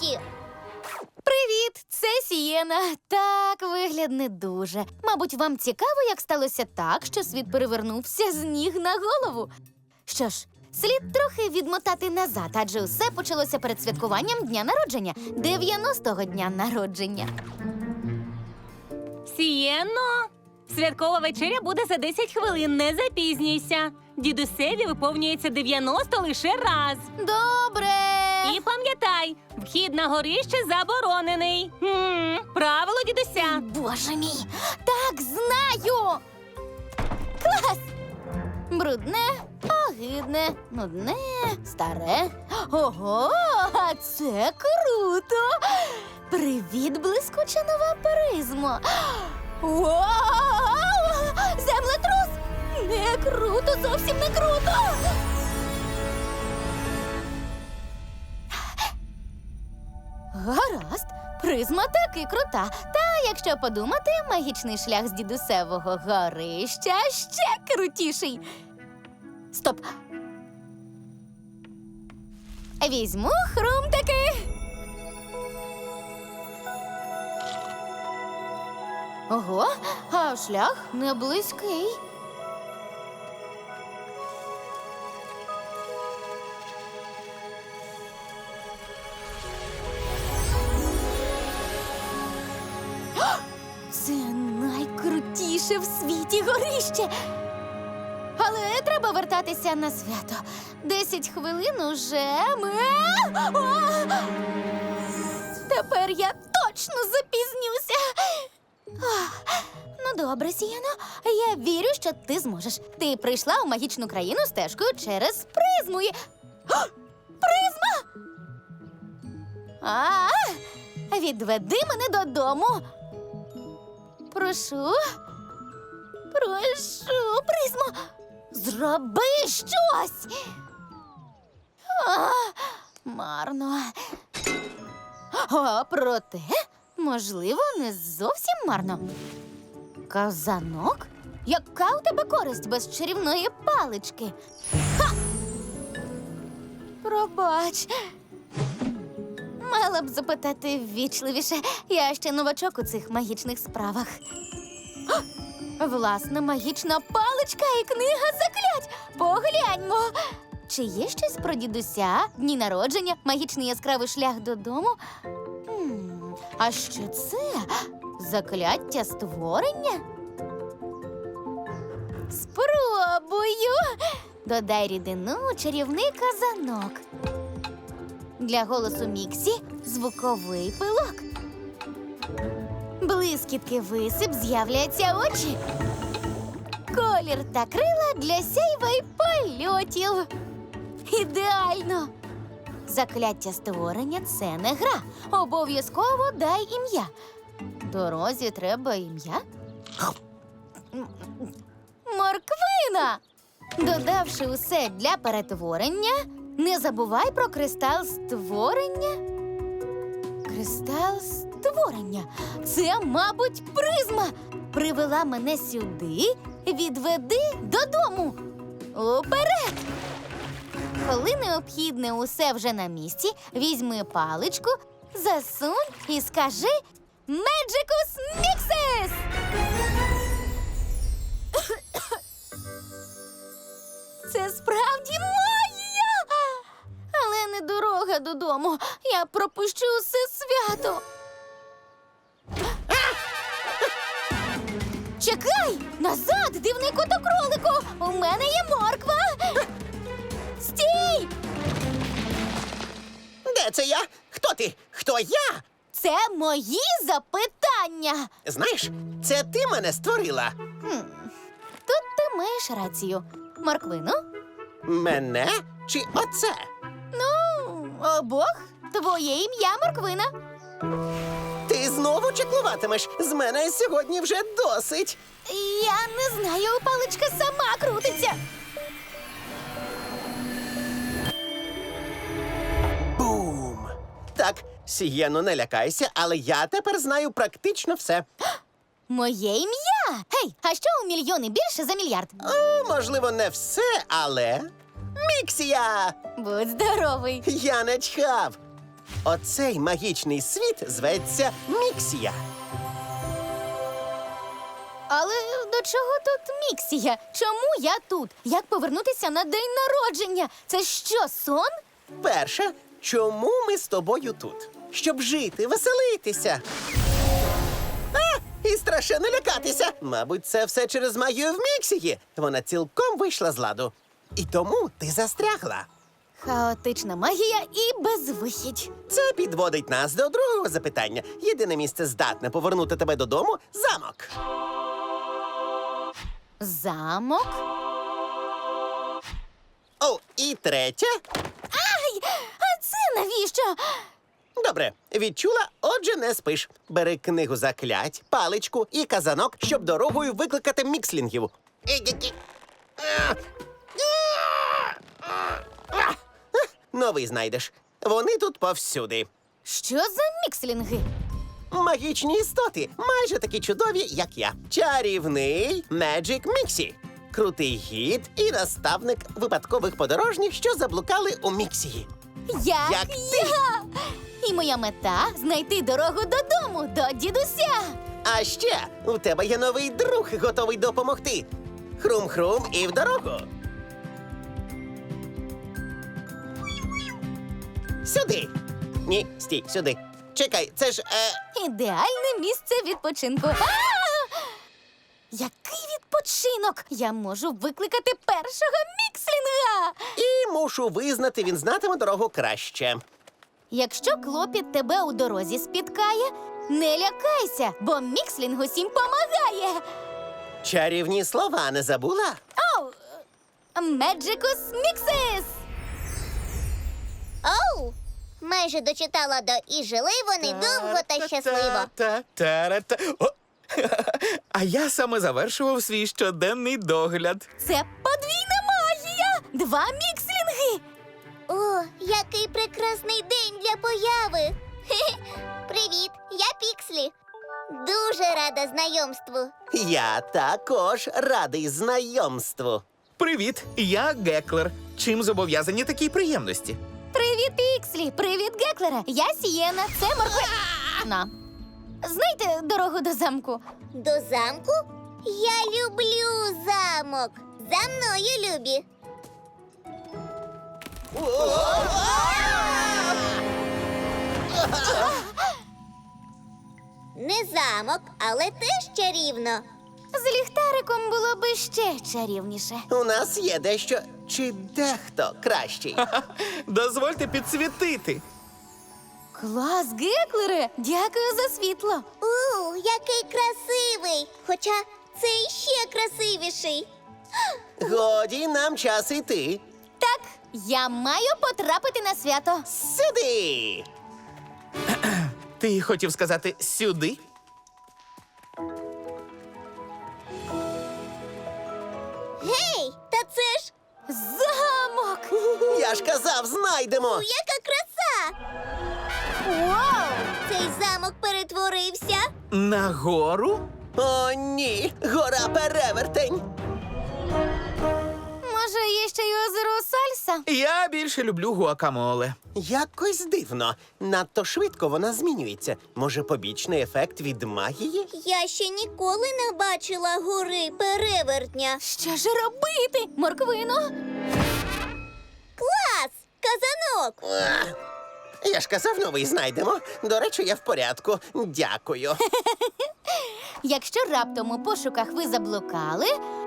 світі. Привіт, це Сієна. Так, вигляд не дуже. Мабуть, вам цікаво, як сталося так, що світ перевернувся з ніг на голову. Що ж, слід трохи відмотати назад, адже усе почалося перед святкуванням дня народження, 90-го дня народження. Сієно! Святкова вечеря буде за 10 хвилин, не запізнюйся. Дідусеві виповнюється 90 лише раз. Добре. І пам'ятай, вхід на горище заборонений. М, Правило дідуся. Боже мій, так знаю. Клас! Брудне, огидне, нудне, старе. Ого, а це круто! Привіт, блискуча нова призма. Вау! Землетрус! Не круто, зовсім не круто! Гаразд, призма таки крута. Та, якщо подумати, магічний шлях з дідусевого горища ще крутіший. Стоп. Візьму хрум таки. Ого, а шлях не близький. Найкрутіше в світі горище. Але треба вертатися на свято. Десять хвилин уже ми. А! Тепер я точно запізнюся. Ну, добре, Сіяно. Я вірю, що ти зможеш. Ти прийшла у магічну країну стежкою через призму. і- А! Призма! А, відведи мене додому. Прошу. Прошу, призмо. Зроби щось. А, марно. А проте, можливо, не зовсім марно. Казанок? Яка у тебе користь без чарівної палички? Ха! Пробач. Мала б запитати ввічливіше. Я ще новачок у цих магічних справах. Власна магічна паличка і книга заклять. Погляньмо. Чи є щось про дідуся, дні народження, магічний яскравий шлях додому? А що це? Закляття створення? Спробую. Додай рідину чарівний казанок. Для голосу Міксі звуковий пилок. Блискітки висип з'являться очі. Колір та крила для сяйва й польотів. Ідеально. Закляття створення це не гра. Обов'язково дай ім'я. Дорозі треба ім'я. Морквина. Додавши усе для перетворення, не забувай про кристал створення. Кристал створення. Це, мабуть, призма. Привела мене сюди, відведи додому. Уперед! Коли необхідне усе вже на місці, візьми паличку, засунь і скажи Меджикус Міксис! Це справді магія! Але не дорога додому. Я пропущу усе свято. Чекай! Назад, дивний котокролику! У мене є морква! Стій! Де це я? Хто ти? Хто я? Це мої запитання. Знаєш, це ти мене створила. Тут ти маєш рацію. Морквину? Мене чи оце? Ну, обох. Твоє ім'я морквина. Ти чеклуватимеш. З мене сьогодні вже досить. Я не знаю, паличка сама крутиться. Бум! Так, Сієно, не лякайся, але я тепер знаю практично все. Моє ім'я. Гей, а що у мільйони більше за мільярд? О, можливо, не все, але. Міксія! Будь здоровий. Я не чхав. Оцей магічний світ зветься Міксія. Але до чого тут міксія? Чому я тут? Як повернутися на день народження? Це що, сон? Перше, чому ми з тобою тут? Щоб жити, веселитися. А, і страшенно лякатися. Мабуть, це все через магію в Міксії. Вона цілком вийшла з ладу. І тому ти застрягла. Хаотична магія і безвихідь. Це підводить нас до другого запитання. Єдине місце здатне повернути тебе додому замок. Замок? О, і третє. Ай! А це навіщо? Добре, відчула, отже, не спиш. Бери книгу заклять, паличку і казанок, щоб дорогою викликати мікслінгів. Новий знайдеш. Вони тут повсюди. Що за мікслінги? Магічні істоти, майже такі чудові, як я. Чарівний Меджик Міксі. Крутий гід і наставник випадкових подорожніх, що заблукали у Міксії. Я, Як ти. я! І моя мета знайти дорогу додому, до дідуся. А ще у тебе є новий друг, готовий допомогти. Хрум-хрум і в дорогу. Сюди. Ні, стій, сюди. Чекай, це ж. Е... Ідеальне місце відпочинку. А! Який відпочинок? Я можу викликати першого мікслінга. І мушу визнати, він знатиме дорогу краще. Якщо клопіт тебе у дорозі спіткає, не лякайся, бо мікслінг усім помагає. Чарівні слова не забула? Оу! Меджикус міксис! Оу! Майже дочитала до і жили вони довго та щасливо. Та-та-та-та-та. О! А я саме завершував свій щоденний догляд. Це подвійна магія! Два мікслінги! О, який прекрасний день для появи. Хе-хе. Привіт, я Пікслі. Дуже рада знайомству. Я також радий знайомству. Привіт, я Геклер. Чим зобов'язані такі приємності? Привіт, Пікслі! Привіт, Геклере! Я Сієна, це морква. Знайте дорогу до замку. До замку? Я люблю замок. За мною, любі. Не замок, але теж чарівно. З ліхтариком було би ще чарівніше. У нас є дещо чи дехто кращий. Дозвольте підсвітити. Клас, Геклере! Дякую за світло. У, який красивий! Хоча цей ще красивіший. Годі нам час іти. Так, я маю потрапити на свято. Сюди. Ти хотів сказати сюди? Я ж казав, знайдемо. яка краса! Вау! Цей замок перетворився. Нагору? О, ні, гора перевертень. Може, є ще й озеро Сальса? Я більше люблю гуакамоле. Якось дивно. Надто швидко вона змінюється. Може, побічний ефект від магії? Я ще ніколи не бачила гори перевертня. Що ж робити, морквино? Казанок! Я ж казав, новий знайдемо. До речі, я в порядку. Дякую. Якщо раптом у пошуках ви заблукали,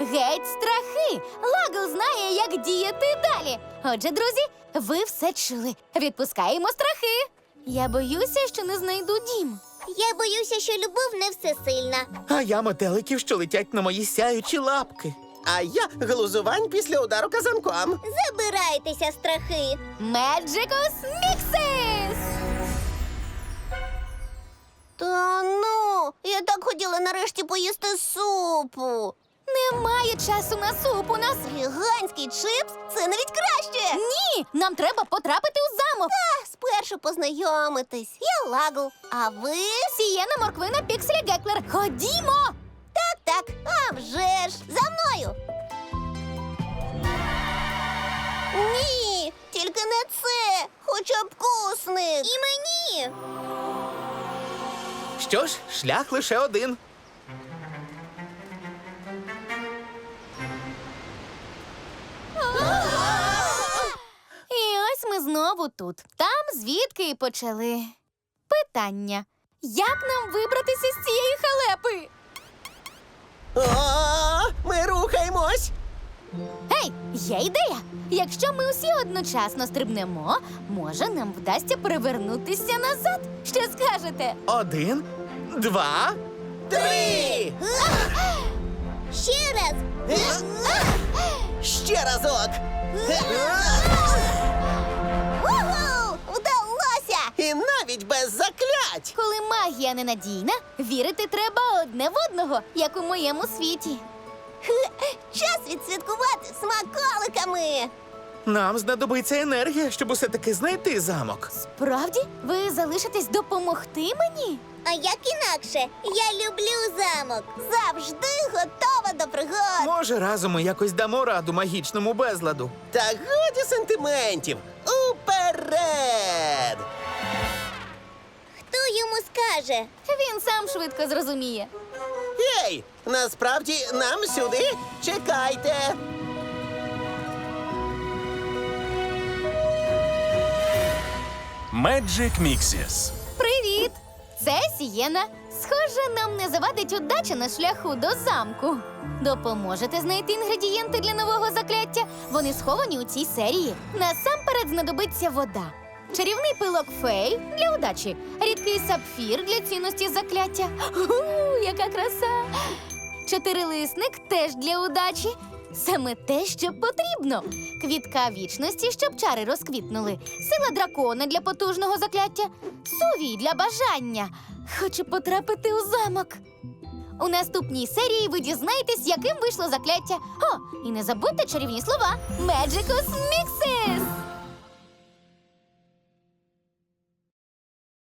геть страхи. Лагл знає, як діяти далі. Отже, друзі, ви все чули. Відпускаємо страхи. Я боюся, що не знайду дім. Я боюся, що любов не всесильна. А я метеликів, що летять на мої сяючі лапки. А я глузувань після удару казанком. Забирайтеся, страхи. Меджикус Міксис! Та ну, я так хотіла нарешті поїсти супу. Немає часу на суп. У нас Гігантський чипс це навіть краще. ні. Нам треба потрапити у замок. Та, спершу познайомитись. Я лагл, а ви? Сієна морквина Пікселі Геклер. Ходімо! Так, а вже ж, за мною. Ні, тільки не це, хоча б кус. підлісник. І мені. Що ж, шлях лише один. І ось ми знову тут. Там звідки і почали. Питання: як нам вибратися з цієї халепи? О, ми рухаємось. Гей, є ідея! Якщо ми усі одночасно стрибнемо, може нам вдасться перевернутися назад. Що скажете? Один, два. Три. Ще раз. Ще разок. Навіть без заклять. Коли магія ненадійна, вірити треба одне в одного, як у моєму світі. Час відсвяткувати смаколиками. Нам знадобиться енергія, щоб усе таки знайти замок. Справді, ви залишитесь допомогти мені? А як інакше? Я люблю замок. Завжди готова до пригод. Може, разом ми якось дамо раду магічному безладу. Та годі сентиментів. Уперед! Скаже? Він сам швидко зрозуміє. Гей! Насправді нам сюди чекайте. Magic Mixes. Привіт! Це Сієна. Схоже, нам не завадить удача на шляху до замку. Допоможете знайти інгредієнти для нового закляття? Вони сховані у цій серії. Насамперед знадобиться вода. Чарівний пилок фей для удачі, рідкий сапфір для цінності закляття. У, яка краса! Чотирилисник теж для удачі. Саме те, що потрібно. Квітка вічності, щоб чари розквітнули. Сила дракона для потужного закляття. Сувій для бажання. Хочу потрапити у замок. У наступній серії ви дізнаєтесь, яким вийшло закляття. О, і не забудьте чарівні слова Magicus Mixes!